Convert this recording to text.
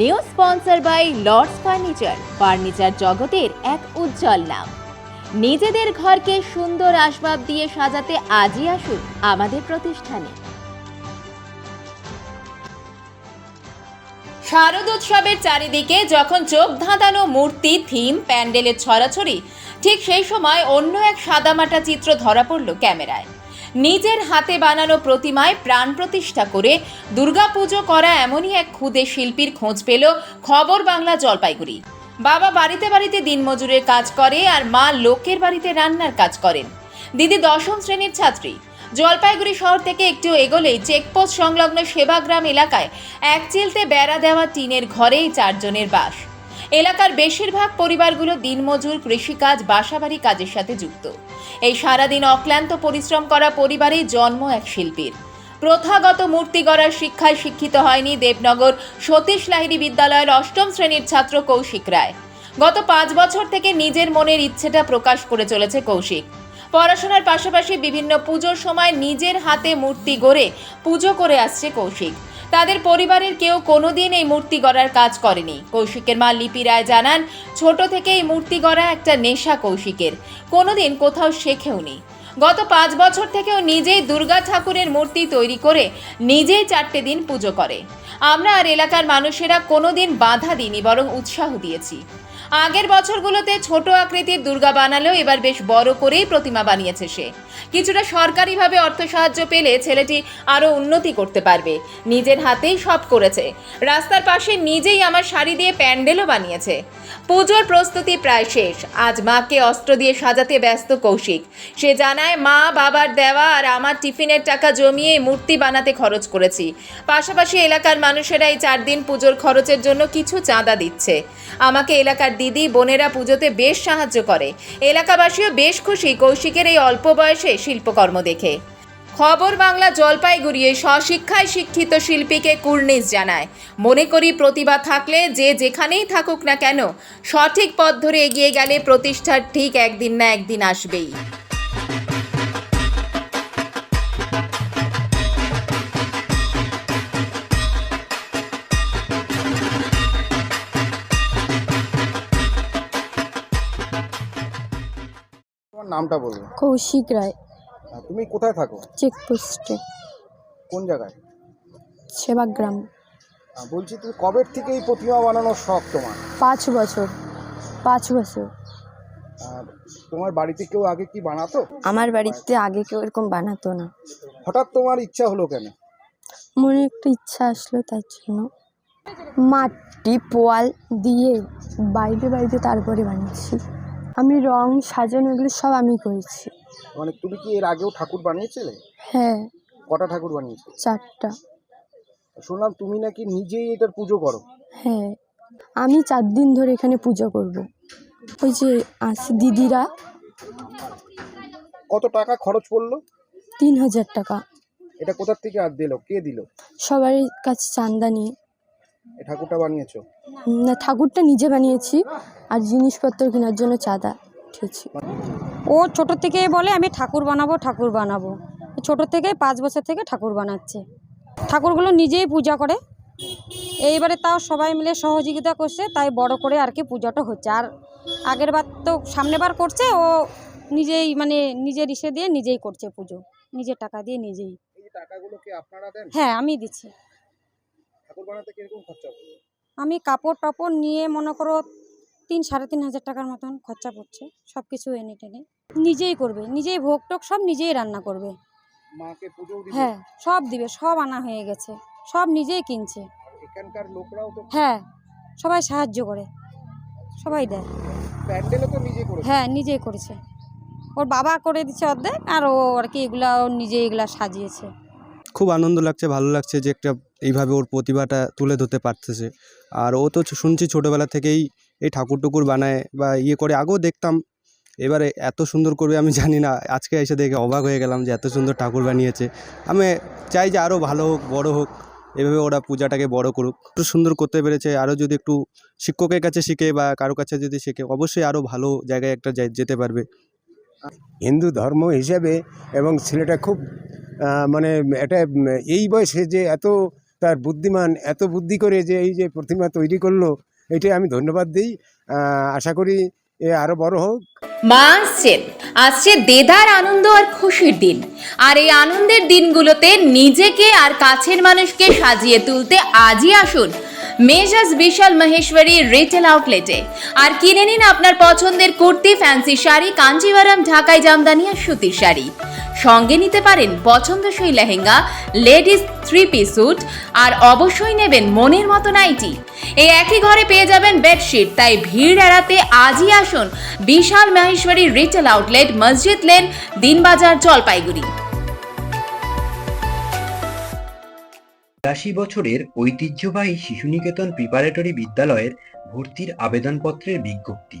New sponsor by Lords furniture. Furniture জগতের এক উজ্জ্বল নাম। নিজেদের ঘরকে সুন্দর আসবাব দিয়ে সাজাতে আজই আসুন আমাদের প্রতিষ্ঠানে। শারদোৎসবের চারিদিকে যখন চোখ ধাঁধানো মূর্তি, থিম, প্যান্ডেলের ছড়াছড়ি, ঠিক সেই সময় অন্য এক সাদামাটা চিত্র ধরা পড়ল ক্যামেরায়। নিজের হাতে বানানো প্রতিমায় প্রাণ প্রতিষ্ঠা করে দুর্গাপুজো করা এমনই এক ক্ষুদে শিল্পীর খোঁজ পেল খবর বাংলা জলপাইগুড়ি। বাবা বাড়িতে বাড়িতে দিনমজুরের কাজ করে আর মা লোকের বাড়িতে রান্নার কাজ করেন। দিদি দশম শ্রেণির ছাত্রী। জলপাইগুড়ি শহর থেকে একটু এগোলেই চেকপোস্ট সংলগ্ন সেবাগ্রাম এলাকায় এক চিলতে বেড়া দেওয়া টিনের ঘরেই চারজনের বাস। এলাকার বেশিরভাগ পরিবারগুলো দিনমজুর, কৃষিকাজ, বাসাবাড়ি কাজের সাথে যুক্ত। এই সারাদিন অক্লান্ত পরিশ্রম করা পরিবারেই জন্ম এক শিল্পীর। প্রথাগত মূর্তি গড়ার শিক্ষায় শিক্ষিত হয়নি দেবনগর সতীশ লাহিড়ী বিদ্যালয়ের অষ্টম শ্রেণির ছাত্র কৌশিক রায়। গত পাঁচ বছর থেকে নিজের মনের ইচ্ছেটা প্রকাশ করে চলেছে কৌশিক। পড়াশোনার পাশাপাশি বিভিন্ন পুজোর সময় নিজের হাতে মূর্তি গড়ে পুজো করে আসছে কৌশিক। তাদের পরিবারের কেউ কোনোদিন এই মূর্তি গড়ার কাজ করেনি। কৌশিকের মা লিপি রায় জানান, ছোট থেকে এই মূর্তি গড়া একটা নেশা কৌশিকের। কোনোদিন কোথাও শেখেও নেই গত পাঁচ বছর থেকেও নিজেই দুর্গা ঠাকুরের মূর্তি তৈরি করে নিজেই চারটে দিন পুজো করে। আমরা আর এলাকার মানুষেরা কোনোদিন বাধা দিইনি, বরং উৎসাহ দিয়েছি। আগের বছরগুলোতে ছোট আকৃতির দুর্গা বানালেও এবার বেশ বড় করেই প্রতিমা বানিয়েছে সে। কিছুটা সরকারিভাবে অর্থ সাহায্য পেলে ছেলেটি আরও উন্নতি করতে পারবে। নিজের হাতেই সব করেছে। রাস্তার পাশে নিজেই আমার শাড়ি দিয়ে প্যান্ডেলও বানিয়েছে। পুজোর প্রস্তুতি প্রায় শেষ। আজ মাকে অস্ত্র দিয়ে সাজাতে ব্যস্ত কৌশিক। সে জানায়, মা, বাবার দেওয়া আর আমার টিফিনের টাকা জমিয়ে মূর্তি বানাতে খরচ করেছি। পাশাপাশি এলাকার মানুষেরা এই চার দিন পুজোর খরচের জন্য কিছু চাঁদা দিচ্ছে। আমাকে এলাকার দিদি, বোনেরা পুজোতে বেশ সাহায্য করে। এলাকাবাসীও বেশ খুশি কৌশিকের এই অল্প বয়সে শিল্পকর্ম দেখে। খবর বাংলা জলপাইগুড়ি এই স্বশিক্ষায় শিক্ষিত শিল্পীকে কুর্নিশ জানায়। মনে করি প্রতিভা থাকলে যে যেখানেই থাকুক না কেন, সঠিক পথ ধরে এগিয়ে গেলে প্রতিষ্ঠার ঠিক একদিন না একদিন আসবেই। নামটা বলব। কৌশিক রায়। তুমি কোথায় থাকো? চেকপোস্টে। কোন জায়গায়? সেবাগ্রাম। বলছি তুমি কবের থেকে এই প্রতিমা বানানোর শখ তোমার? পাঁচ বছর। পাঁচ বছর। আর তোমার বাড়িতে কেউ আগে কি বানাতো? আমার বাড়িতে আগে কেউ এরকম বানাতো না। হঠাৎ তোমার ইচ্ছা হলো কেন? মনে একটা ইচ্ছা আসলো তার জন্য। মাটি পোয়াল দিয়ে বাইরে বাইরে তারপরে বানিয়েছি। আমি রং সাজানো এগুলো সব আমি করেছি। মানে তুমি কি এর আগেও ঠাকুর বানিয়েছিলে? হ্যাঁ। কটা ঠাকুর বানিয়েছিলে? চারটা। শুনলাম তুমি নাকি নিজেই এটার পুজো করো। হ্যাঁ। আমি চার দিন ধরে এখানে পুজো করব। ওই যে আছে দিদিরা। কত টাকা খরচ পড়ল? তিন হাজার টাকা। এটা কোথার থেকে আর দিলো? কে দিল? সবার কাছে চান্দা নিয়ে। ঠাকুরটা বানিয়েছো? না ঠাকুরটা নিজে বানিয়েছি আর জিনিসপত্র কেনার জন্য চাঁদা উঠেছি ও ছোট থেকে বলে আমি ঠাকুর বানাবো ঠাকুর বানাবো। ছোট থেকে পাঁচ বছর থেকে ঠাকুর বানাচ্ছে। ঠাকুরগুলো নিজেই পূজা করে। এইবারে তাও সবাই মিলে সহযোগিতা করছে তাই বড় করে আর কি পূজাটা হচ্ছে। আর আগের বার তো সামনেবার করছে ও নিজেই মানে নিজের ইসে দিয়ে নিজেই করছে পুজো। নিজের টাকা দিয়ে নিজেই। হ্যাঁ আমি দিচ্ছি। ঠাকুর বানাতে কীরকম খরচা পড়ল আমি কাপড় টাপড় নিয়ে মনে করো তিন সাড়ে তিন হাজার টাকার মতন খরচা পড়ছে সব কিছু এনে টেনে। নিজেই করবে নিজেই ভোগ টোক সব নিজেই রান্না করবে। মাকে পুজো হ্যাঁ সব দিবে সব আনা হয়ে গেছে সব নিজেই কিনছে। এখানকার লোকরাও তো হ্যাঁ সবাই সাহায্য করে সবাই দেয়। প্যান্ডেলও তো নিজে করে হ্যাঁ নিজেই করেছে। ওর বাবা করে দিচ্ছে অর্ধেক আর ও আর কি এগুলা নিজে এগুলা সাজিয়েছে। খুব আনন্দ লাগছে, ভালো লাগছে যে একটা এইভাবে ওর প্রতিভাটা তুলে ধরতে পারতেছে। আর ও তো শুনছি ছোটোবেলা থেকেই এই ঠাকুর টুকুর বানায় বা ইয়ে করে, আগেও দেখতাম। এবারে এত সুন্দর করবে আমি জানি না, আজকে এসে দেখে অবাক হয়ে গেলাম যে এত সুন্দর ঠাকুর বানিয়েছে। আমি চাই যে আরও ভালো হোক, বড় হোক, এভাবে ওরা পূজাটাকে বড় করুক। একটু সুন্দর করতে পেরেছে আরও যদি একটু শিক্ষকের কাছে শিখে বা কারও কাছে যদি শিখে, অবশ্যই আরও ভালো জায়গায় একটা যেতে পারবে। হিন্দু ধর্ম হিসেবে এবং ছেলেটা খুব মানে এটা এই বয়সে যে এত তার বুদ্ধিমান, এত বুদ্ধি করে যে এই যে প্রতিমা তৈরি করল, এটাই আমি ধন্যবাদ দিই। আশা করি এ আরও বড় হোক। মা আসছেন। আসছে দেদার আনন্দ আর খুশির দিন। আর এই আনন্দের দিনগুলোতে নিজেকে আর কাছের মানুষকে সাজিয়ে তুলতে আজই আসুন মেজাজ বিশাল মহেশ্বরী রিটেল আউটলেটে। আর কিনে নিন আপনার পছন্দের কুর্তি, ফ্যান্সি শাড়ি কাঞ্জিভারাম ঢাকাই জামদানি আর সুতির শাড়ি। সঙ্গে নিতে পারেন পছন্দসই lehenga, ladies three piece suit আর অবশ্যই নেবেন মনের মতো নাইটি। এই একই ঘরে পেয়ে যাবেন বেডশিট তাই ভিড় এড়াতে আজই আসুন বিশাল Maheshwari retail outlet Masjid lane, Dinbazar Jalpaiguri. বিরাশি বছরের ঐতিহ্যবাহী শিশুনিকেতন প্রিপারেটরি বিদ্যালয়ের ভর্তির আবেদনপত্রের বিজ্ঞপ্তি।